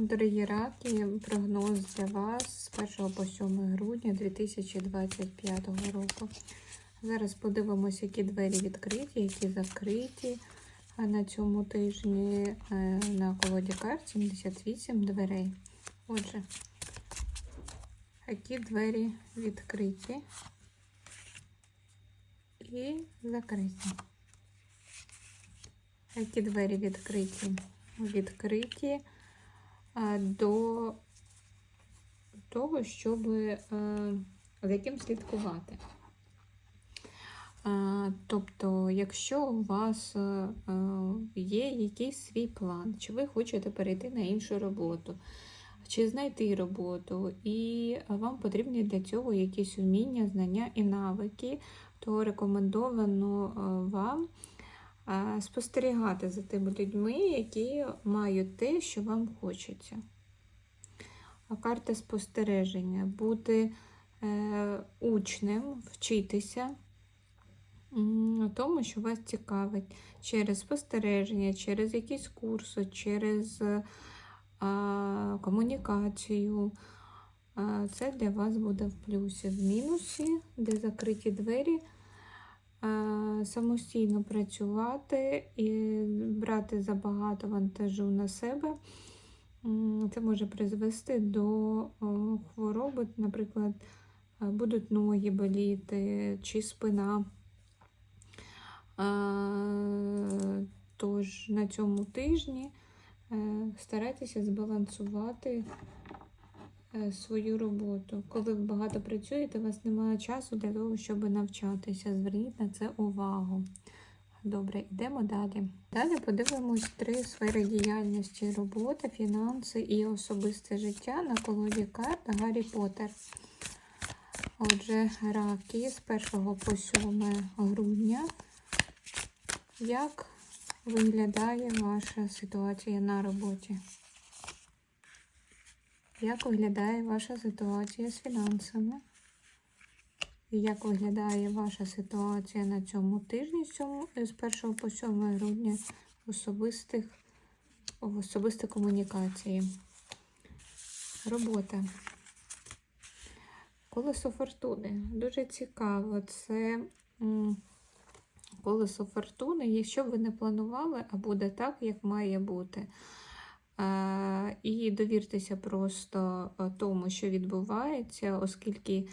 Дорогі раки, прогноз для вас з 1 по 7 грудня 2025 року. Зараз подивимося, які двері відкриті, які закриті. А на цьому тижні е, на колоді карт 78 дверей. Отже, які двері відкриті і закриті. Які двері відкриті? Відкриті до того, щоб е, за яким слідкувати. Тобто, якщо у вас е, е, є якийсь свій план, чи ви хочете перейти на іншу роботу, чи знайти роботу, і вам потрібні для цього якісь вміння, знання і навики, то рекомендовано е, вам е, спостерігати за тими людьми, які мають те, що вам хочеться. А Карта спостереження бути е, учнем, вчитися тому, що вас цікавить через спостереження, через якісь курси, через е, комунікацію. Це для вас буде в плюсі. В мінусі, де закриті двері, самостійно працювати і брати забагато вантажу на себе. Це може призвести до хвороби, наприклад, е, будуть ноги боліти чи спина. Тож на цьому тижні е, старайтеся збалансувати е, свою роботу. Коли ви багато працюєте, у вас немає часу для того, щоб навчатися. Зверніть на це увагу. Добре, йдемо далі. Далі подивимось три сфери діяльності: робота, фінанси і особисте життя на колоді карт Гаррі Поттер. Отже, раки з 1 по 7 грудня. Як виглядає ваша ситуація на роботі? Як виглядає ваша ситуація з фінансами? Як виглядає ваша ситуація на цьому тижні, з 1 по 7 грудня особистих, в особистій комунікації? Робота. Колесо фортуни. Дуже цікаво. Це колесо фортуни. Якщо ви не планували, а буде так, як має бути. І довіртеся просто е, тому, що відбувається, оскільки е,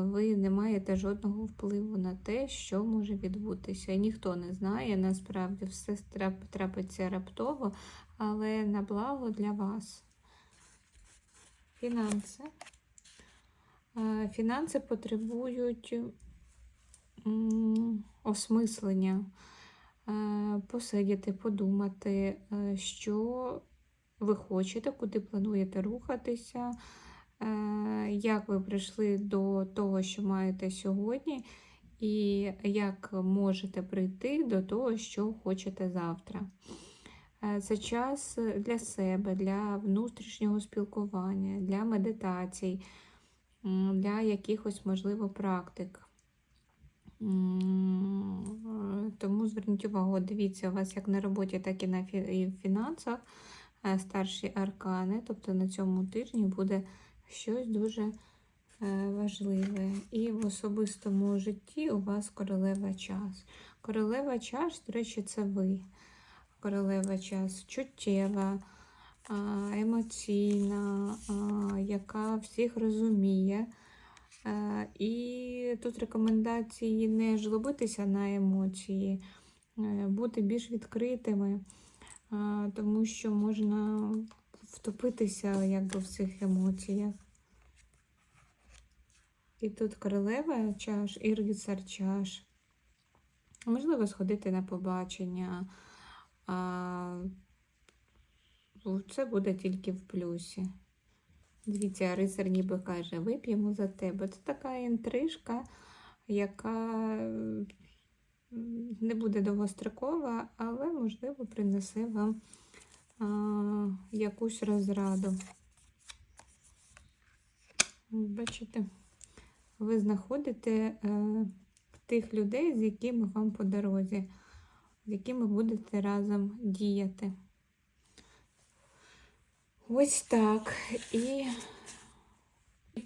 ви не маєте жодного впливу на те, що може відбутися. Ніхто не знає, насправді все трап- трапиться раптово, але на благо для вас. Фінанси. Е, Фінанси потребують осмислення, посидіти, подумати, що ви хочете, куди плануєте рухатися, е, як ви прийшли до того, що маєте сьогодні, і як можете прийти до того, що хочете завтра. Е, Це час для себе, для внутрішнього спілкування, для медитацій, для якихось, можливо, практик. Е, Тому зверніть увагу, дивіться, у вас як на роботі, так і на фінансах старші аркани. Тобто на цьому тижні буде щось дуже е, важливе. І в особистому житті у вас королева час. Королева час, до речі, це ви. Королева час чуттєва, емоційна, яка всіх розуміє. Е, І тут рекомендації не жлобитися на емоції, е, бути більш відкритими, е, тому що можна втопитися якби, в цих емоціях. І тут королева чаш і рицар чаш. Можливо, сходити на побачення. Це буде тільки в плюсі. Дивіться, рицар ніби каже, вип'ємо за тебе. Це така інтрижка, яка не буде довгострокова, але, можливо, принесе вам а, якусь розраду. Бачите, ви знаходите е, тих людей, з якими вам по дорозі, з якими будете разом діяти. Ось так. І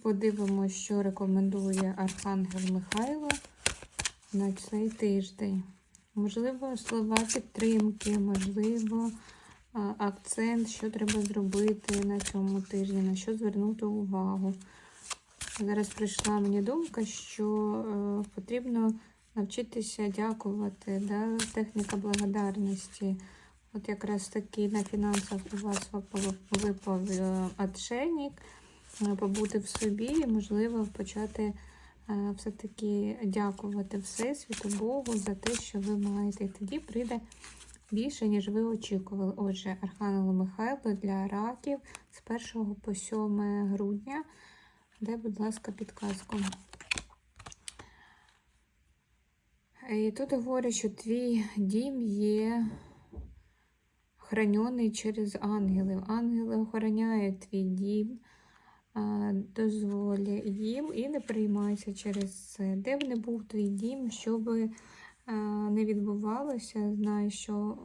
подивимося, що рекомендує Архангел Михайло на цей тиждень. Можливо, слова підтримки, можливо, акцент, що треба зробити на цьому тижні, на що звернути увагу. Зараз прийшла мені думка, що е, потрібно навчитися дякувати, да? техніка благодарності. От якраз таки на фінансах у вас випав, е, отшельник, е, побути в собі і, можливо, почати все-таки дякувати Всесвіту Богу за те, що ви маєте. І тоді прийде більше, ніж ви очікували. Отже, Архангел Михайло для раків з 1 по 7 грудня. Дай, будь ласка, підказку. І тут говорять, що твій дім є охоронений через ангелів. Ангели охороняють твій дім, дозволі їм і не приймайся через це. Де б не був твій дім, що би не відбувалося, знай, що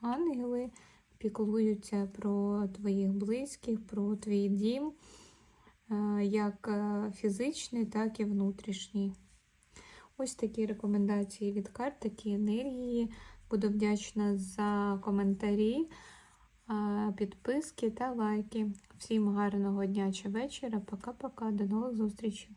ангели піклуються про твоїх близьких, про твій дім, як фізичний, так і внутрішній. Ось такі рекомендації від карт, такі енергії. Буду вдячна за коментарі, підписки та лайки. Всім гарного дня чи вечора. Пока-пока. До нових зустрічей.